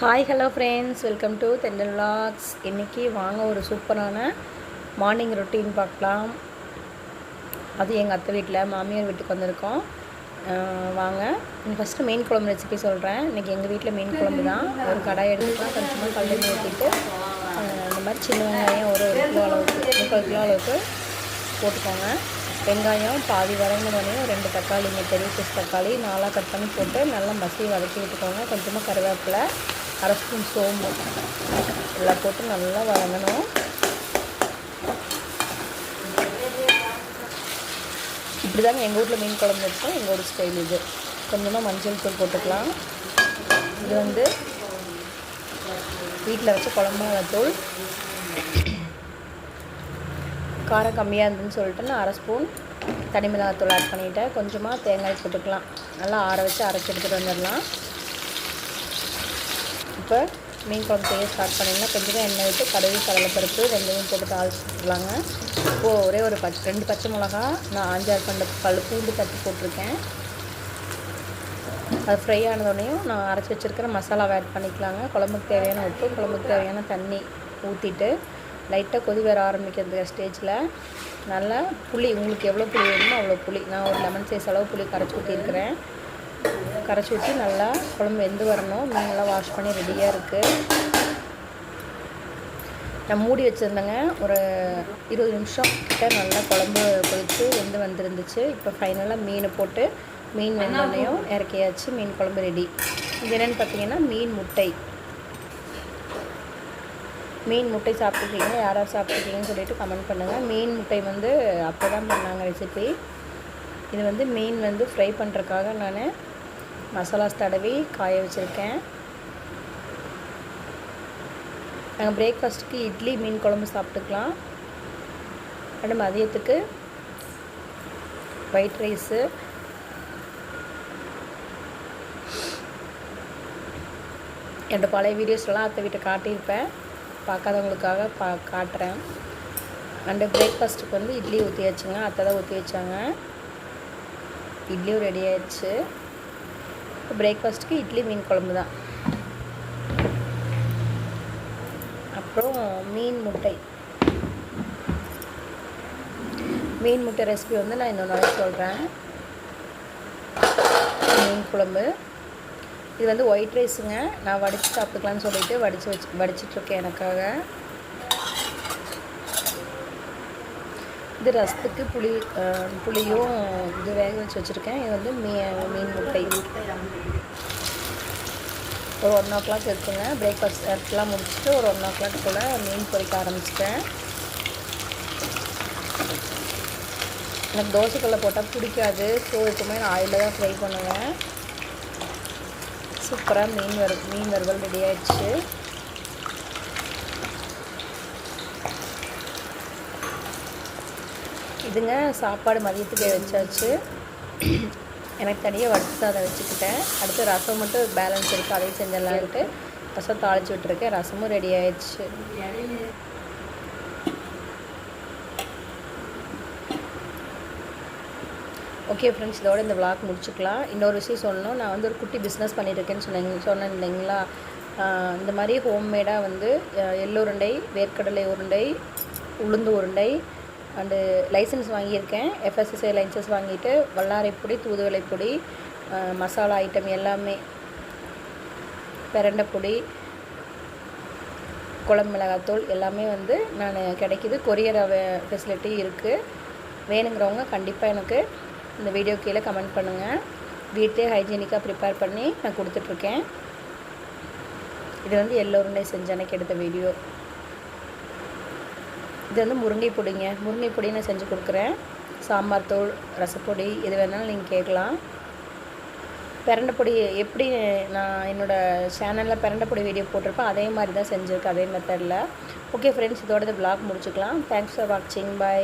Hi hello friends welcome to dental vlogs. இன்றைக்கி வாங்க ஒரு சூப்பரான மார்னிங் ரொட்டீன் பார்க்கலாம். அது எங்கள் அத்தை வீட்டில் மாமியார் வீட்டுக்கு வந்திருக்கோம். வாங்க. ஃபஸ்ட்டு மீன் குழம்பு ரெசிபி சொல்கிறேன் இன்றைக்கி எங்கள் வீட்டில் மீன் குழம்பு தான். ஒரு கடாய் எடுத்துக்கலாம் கொஞ்சமாக கல்லு ஊற்றிட்டு இந்த மாதிரி சின்ன வெங்காயம் ஒரு ஒரு கிலோ அளவுக்கு முப்பது கிலோ அளவுக்கு போட்டுக்கோங்க. வெங்காயம் பாதி வதங்கினோடனே ரெண்டு தக்காளிங்க பெரிய பீஸ் தக்காளி நாலாக கட் பண்ணி போட்டு நல்லா மசி வதக்கி விட்டுக்கோங்க. கொஞ்சமாக கருவேப்பிலை அரை ஸ்பூன் சோம்பு. எல்லாம் போட்டு நல்லா வதங்கணும். இப்படி தாங்க எங்கள் வீட்டில் மீன் குழம்பு இருக்கும். எங்கள் ஊர் ஸ்டைல் இது. கொஞ்சமாக மஞ்சள் தூள் போட்டுக்கலாம். இது வந்து வீட்டில் வச்ச குழம்பு தூள். காரம் கம்மியாக இருந்துன்னு சொல்லிட்டு நான் அரை ஸ்பூன் தனி மிளகாத்தூள் ஆட் பண்ணிவிட்டேன் கொஞ்சமாக தேங்காய் போட்டுக்கலாம். நல்லா ஆற வச்சு அரைச்சி எடுத்துகிட்டு வந்துடலாம். இப்போ மீன் குழம்பு செய்ய ஸ்டார்ட் பண்ணிங்கன்னா கொஞ்சமாக எண்ணெய் விட்டு கடுகு கடலைப்பருப்பு ரெண்டையும் போட்டு தாளிச்சுக்கலாங்க இப்போது ஒரே ஒரு பச் ரெண்டு பச்சை மிளகா நான் அஞ்சாறு பண்டு பல் பூண்டு தட்டி போட்டிருக்கேன். அது ஃப்ரை ஆனதோடனையும் நான் அரைச்சி வச்சுருக்கிற மசாலாவை ஆட் பண்ணிக்கலாங்க. குழம்புக்கு தேவையான உப்பு குழம்புக்கு தேவையான தண்ணி ஊற்றிட்டு லைட்டாக கொதி வர ஆரம்பிக்கிறது ஸ்டேஜில் நல்லா புளி உங்களுக்கு எவ்வளோ புளி வேணுமோ அவ்வளோ புளி. நான் ஒரு லெமன் சைஸ் அளவு புளி கரைச்சி ஊற்றிருக்கிறேன் கரைச்சி ஊற்றி நல்லா குழம்பு வெந்து வரணும். மீனெல்லாம் வாஷ் பண்ணி ரெடியாக இருக்குது நான் மூடி வச்சுருந்தேங்க. ஒரு இருபது நிமிஷம் கிட்ட நல்லா குழம்பு கொதித்து வெந்து வந்துருந்துச்சு. இப்போ ஃபைனலாக மீனை போட்டு மீன் வெந்தோடனையும் இறக்கியாச்சு. மீன் குழம்பு ரெடி இது என்னென்னு பார்த்தீங்கன்னா மீன் முட்டை. மீன் முட்டை சாப்பிட்ருக்கீங்க யார் யார் சாப்பிட்ருக்கீங்கன்னு சொல்லிட்டு கமெண்ட் பண்ணுங்கள் மீன் முட்டை வந்து அப்போ தான் பண்ணாங்க ரெசிபி இது வந்து மீன் வந்து ஃப்ரை பண்ணுறதுக்காக நான் மசாலாஸ் தடவி காய வச்சுருக்கேன். நாங்கள் பிரேக்ஃபாஸ்ட்டுக்கு இட்லி மீன் குழம்பு சாப்பிட்டுக்கலாம். அடுத்து மதியத்துக்கு ஒயிட் ரைஸு என்னோடய பழைய வீடியோஸ்லாம் அத்தை வீட்டை காட்டியிருப்பேன். பார்க்காதவங்களுக்காக பா காட்டுறேன். அண்டு பிரேக்ஃபாஸ்ட்டுக்கு வந்து இட்லி ஊற்றி வச்சுங்க அத்தை தான் ஊற்றி வச்சாங்க. இட்லியும் ரெடி ஆயிடுச்சு. இப்போ பிரேக்ஃபாஸ்ட்டுக்கு இட்லி மீன் குழம்பு தான். அப்புறம் மீன் முட்டை. மீன் முட்டை ரெசிபி வந்து நான் இன்னொரு நாளைக்கு சொல்கிறேன் மீன் குழம்பு. இது வந்து ஒயிட் ரைஸுங்க நான் வடித்து சாப்பிட்டுக்கலான்னு சொல்லிட்டு வடித்து வச்சு வடிச்சிட்ருக்கேன் எனக்காக. இது ரசத்துக்கு புளி புளியும் இது வேக வச்சு வச்சுருக்கேன். இது வந்து மீ மீன் முட்டை. ஒரு ஒன் ஓ கிளாக் இருக்குங்க. பிரேக்ஃபாஸ்ட் எல்லாம் முடிச்சுட்டு ஒரு ஒன் ஓ கிளாக் போல் மீன் பொரிக்க ஆரம்பிச்சிட்டேன். எனக்கு தோசைக்கல்ல போட்டால் பிடிக்காது. ஸோ எப்பவுமே நான் ஆயிலில் தான் ஃப்ரை பண்ணுவேன். சூப்பராக மீன் வறு மீன் வறுவல் ரெடி ஆயிடுச்சு. இதுங்க சாப்பாடு மதியத்துக்கு வச்சாச்சு. எனக்கு தனியாக வடித்து சாதம் வச்சுக்கிட்டேன். அடுத்து ரசம் மட்டும் பேலன்ஸ் இருக்குது அதையும் செஞ்சிடலான்ட்டு. ரசம் தாளித்து விட்டுருக்கேன். ரசமும் ரெடி ஆயிடுச்சு. ஓகே ஃப்ரெண்ட்ஸ் இதோட இந்த விளாக் முடிச்சுக்கலாம். இன்னொரு விஷயம் சொல்லணும். நான் வந்து ஒரு குட்டி பிஸ்னஸ் பண்ணியிருக்கேன்னு சொன்னேங்க சொன்னேன் இல்லைங்களா? இந்த மாதிரி ஹோம்மேடாக வந்து எள்ளு உருண்டை வேர்க்கடலை உருண்டை உளுந்து உருண்டை அண்டு லைசன்ஸ் வாங்கியிருக்கேன். எஃப்எஸ்எஸ்ஐ லைசன்ஸ் வாங்கிட்டு வல்லாரைப்பொடி தூதுவளைப்பொடி பொடி மசாலா ஐட்டம் எல்லாமே. பிரண்டைப்பொடி குழம்பு மிளகாத்தூள் எல்லாமே வந்து நான் கிடைக்கிது. கொரியர் ஃபெசிலிட்டி இருக்குது வேணுங்கிறவங்க கண்டிப்பாக எனக்கு இந்த வீடியோ கீழே கமெண்ட் பண்ணுங்கள் வீட்டிலே ஹைஜீனிக்காக ப்ரிப்பேர் பண்ணி நான் கொடுத்துட்ருக்கேன். இது வந்து எல்லோருமே செஞ்ச எனக்கு எடுத்த வீடியோ இது வந்து முருங்கை பொடிங்க. முருங்கை பொடி நான் செஞ்சு கொடுக்குறேன். சாம்பார் தூள் ரசப்பொடி எது வேணாலும் நீங்கள் கேட்கலாம். பிரண்டை பொடி எப்படி நான் என்னோடய சேனலில் பிரண்டை பொடி வீடியோ போட்டிருப்பேன் அதே மாதிரி தான் செஞ்சுருக்கேன் அதே மெத்தடில் ஓகே ஃப்ரெண்ட்ஸ் இதோட இந்த vlog முடிச்சுக்கலாம். தேங்க்ஸ் ஃபார் வாட்சிங் பை